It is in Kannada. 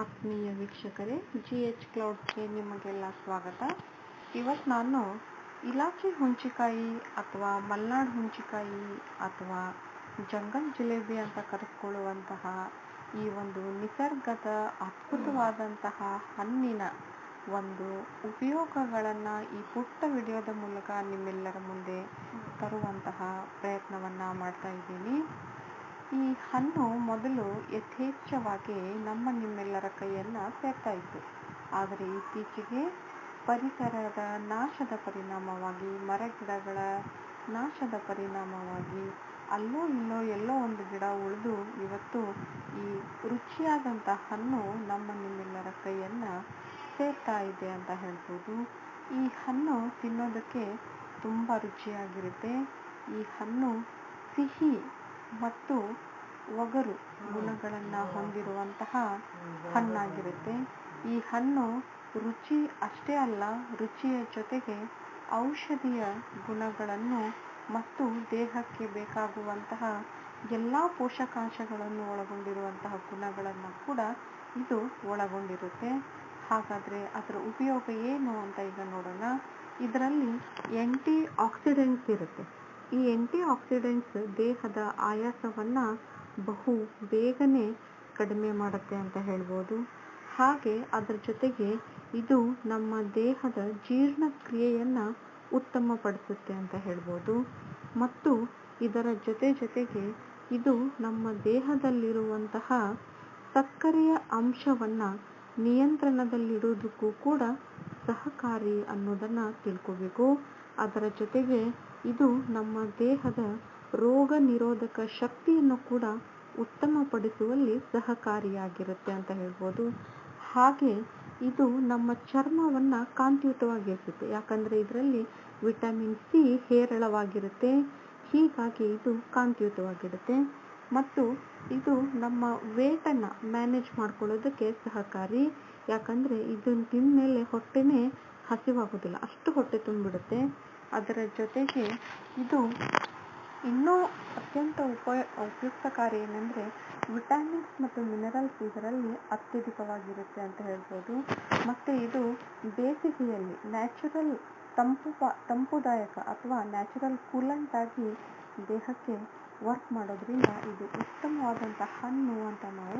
ಆತ್ಮೀಯ ವೀಕ್ಷಕರೇ ಜಿ ಎಚ್ ಕ್ಲೌಡ್ಗೆ ನಿಮಗೆಲ್ಲ ಸ್ವಾಗತ. ಇವತ್ತು ನಾನು ಇಲಾಚಿ ಹುಂಚಿಕಾಯಿ ಅಥವಾ ಮಲ್ನಾಡು ಹುಂಚಿಕಾಯಿ ಅಥವಾ ಜಂಗಲ್ ಜಿಲೇಬಿ ಅಂತ ಕರೆದುಕೊಳ್ಳುವಂತಹ ಈ ಒಂದು ನಿಸರ್ಗದ ಅದ್ಭುತವಾದಂತಹ ಹಣ್ಣಿನ ಒಂದು ಉಪಯೋಗಗಳನ್ನು ಈ ಪುಟ್ಟ ವಿಡಿಯೋದ ಮೂಲಕ ನಿಮ್ಮೆಲ್ಲರ ಮುಂದೆ ತರುವಂತಹ ಪ್ರಯತ್ನವನ್ನು ಮಾಡ್ತಾ ಇದ್ದೀನಿ. ಈ ಹಣ್ಣು ಮೊದಲು ಯಥೇಚ್ಛವಾಗಿ ನಮ್ಮ ನಿಮ್ಮೆಲ್ಲರ ಸೇರ್ತಾ ಇತ್ತು. ಆದರೆ ಇತ್ತೀಚೆಗೆ ಪರಿಸರದ ನಾಶದ ಪರಿಣಾಮವಾಗಿ, ಮರಗಿಡಗಳ ನಾಶದ ಪರಿಣಾಮವಾಗಿ ಅಲ್ಲೋ ಇಲ್ಲೋ ಎಲ್ಲೋ ಒಂದು ಗಿಡ ಉಳಿದು ಇವತ್ತು ಈ ರುಚಿಯಾದಂಥ ಹಣ್ಣು ನಮ್ಮ ನಿಮ್ಮೆಲ್ಲರ ಕೈಯನ್ನು ಸೇರ್ತಾ ಇದೆ ಅಂತ ಹೇಳ್ಬೋದು. ಈ ಹಣ್ಣು ತಿನ್ನೋದಕ್ಕೆ ತುಂಬ ರುಚಿಯಾಗಿರುತ್ತೆ. ಈ ಹಣ್ಣು ಸಿಹಿ ಮತ್ತು ಒಗರು ಗುಣಗಳನ್ನು ಹೊಂದಿರುವಂತಹ ಹಣ್ಣಾಗಿರುತ್ತೆ. ಈ ಹಣ್ಣು ರುಚಿ ಅಷ್ಟೇ ಅಲ್ಲ, ರುಚಿಯ ಜೊತೆಗೆ ಔಷಧೀಯ ಗುಣಗಳನ್ನು ಮತ್ತು ದೇಹಕ್ಕೆ ಬೇಕಾಗುವಂತಹ ಎಲ್ಲ ಪೋಷಕಾಂಶಗಳನ್ನು ಒಳಗೊಂಡಿರುವಂತಹ ಗುಣಗಳನ್ನು ಕೂಡ ಇದು ಒಳಗೊಂಡಿರುತ್ತೆ. ಹಾಗಾದರೆ ಅದರ ಉಪಯೋಗ ಏನು ಅಂತ ಈಗ ನೋಡೋಣ. ಇದರಲ್ಲಿ ಎಂಟಿ ಆಕ್ಸಿಡೆಂಟ್ಸ್ ಇರುತ್ತೆ. ಈ ಎಂಟಿ ಆಕ್ಸಿಡೆಂಟ್ಸ್ ದೇಹದ ಆಯಾಸವನ್ನು ಬಹು ಬೇಗನೆ ಕಡಿಮೆ ಮಾಡುತ್ತೆ ಅಂತ ಹೇಳ್ಬೋದು. ಹಾಗೆ ಅದರ ಜೊತೆಗೆ ಇದು ನಮ್ಮ ದೇಹದ ಜೀರ್ಣಕ್ರಿಯೆಯನ್ನು ಉತ್ತಮಪಡಿಸುತ್ತೆ ಅಂತ ಹೇಳ್ಬೋದು. ಮತ್ತು ಇದರ ಜೊತೆ ಜೊತೆಗೆ ಇದು ನಮ್ಮ ದೇಹದಲ್ಲಿರುವಂತಹ ಸಕ್ಕರೆಯ ಅಂಶವನ್ನು ನಿಯಂತ್ರಣದಲ್ಲಿಡುವುದಕ್ಕೂ ಕೂಡ ಸಹಕಾರಿ ಅನ್ನೋದನ್ನು ತಿಳ್ಕೋಬೇಕು. ಅದರ ಜೊತೆಗೆ ಇದು ನಮ್ಮ ದೇಹದ ರೋಗ ನಿರೋಧಕ ಶಕ್ತಿಯನ್ನು ಕೂಡ ಉತ್ತಮಪಡಿಸುವಲ್ಲಿ ಸಹಕಾರಿಯಾಗಿರುತ್ತೆ ಅಂತ ಹೇಳ್ಬೋದು. ಹಾಗೆ ಇದು ನಮ್ಮ ಚರ್ಮವನ್ನು ಕಾಂತಿಯುತವಾಗಿರಿಸುತ್ತೆ. ಯಾಕಂದರೆ ಇದರಲ್ಲಿ ವಿಟಮಿನ್ ಸಿ ಹೇರಳವಾಗಿರುತ್ತೆ. ಹೀಗಾಗಿ ಇದು ಕಾಂತಿಯುತವಾಗಿರುತ್ತೆ. ಮತ್ತು ಇದು ನಮ್ಮ ವೇಟನ್ನು ಮ್ಯಾನೇಜ್ ಮಾಡ್ಕೊಳ್ಳೋದಕ್ಕೆ ಸಹಕಾರಿ. ಯಾಕಂದರೆ ಇದನ್ನು ತಿಂದ ಹೊಟ್ಟೆನೇ ಹಸಿವಾಗೋದಿಲ್ಲ. ಅಷ್ಟು ಹೊಟ್ಟೆ ತುಂಬಿಡುತ್ತೆ. ಅದರ ಜೊತೆಗೆ ಇದು ಇನ್ನೂ ಅತ್ಯಂತ ಉಪಯ ಉಪಯುಕ್ತಕಾರಿ ಏನಂದರೆ ವಿಟಮಿನ್ಸ್ ಮತ್ತು ಮಿನರಲ್ಸ್ ಇದರಲ್ಲಿ ಅತ್ಯಧಿಕವಾಗಿರುತ್ತೆ ಅಂತ ಹೇಳ್ಬೋದು. ಮತ್ತು ಇದು ಬೇಸಿಗೆಯಲ್ಲಿ ನ್ಯಾಚುರಲ್ ತಂಪು ತಂಪುದಾಯಕ ಅಥವಾ ನ್ಯಾಚುರಲ್ ಕೂಲಂಟಾಗಿ ದೇಹಕ್ಕೆ ವರ್ಕ್ ಮಾಡೋದ್ರಿಂದ ಇದು ಉತ್ತಮವಾದಂಥ ಹಣ್ಣು ಅಂತ ನಾವು